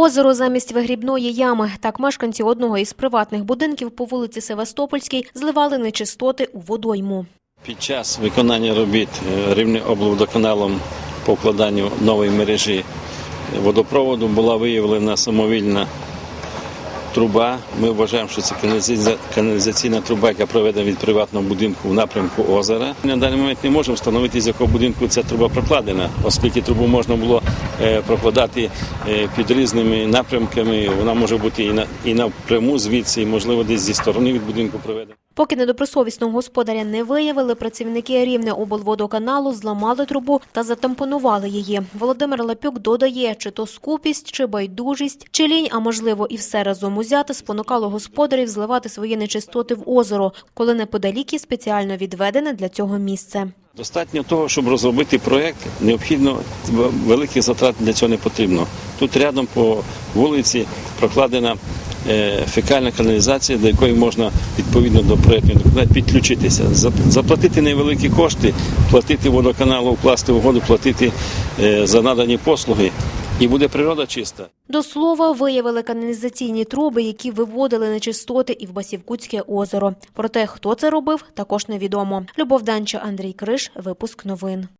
Озеро замість вигрібної ями. Так мешканці одного із приватних будинків по вулиці Севастопольській зливали нечистоти у водойму. Під час виконання робіт е, Рівнеоблводоканалом по вкладанню нової мережі водопроводу була виявлена самовільна труба. Ми вважаємо, що це каналізаційна- труба, яка проведена від приватного будинку в напрямку озера. На даний момент не можемо встановити, з якого будинку ця труба прокладена, оскільки трубу можна було е, прокладати е, під різними напрямками. Вона може бути і напряму звідси, і можливо десь зі сторони від будинку проведена. Поки недобросовісного господаря не виявили, працівники рівне облводоканалу зламали трубу та затампонували її. Володимир Лапюк додає, чи то скупість, чи байдужість, чи лінь, а можливо і все разом узяти, спонукало господарів зливати свої нечистоти в озеро, коли неподалік є спеціально відведене для цього місце. Достатньо того, щоб розробити проєкт, необхідно великих затрат для цього не потрібно. Тут рядом по вулиці прокладена фекальна каналізація, до якої можна відповідно до проєктної документації підключитися, заплатити невеликі кошти, платити водоканалу, вкласти угоду, платити е, за надані послуги, і буде природа чиста. До слова, виявили каналізаційні труби, які виводили нечистоти і в Басівкутське озеро. Проте, хто це робив, також невідомо. Любов Данча, Андрій Криш, випуск новин.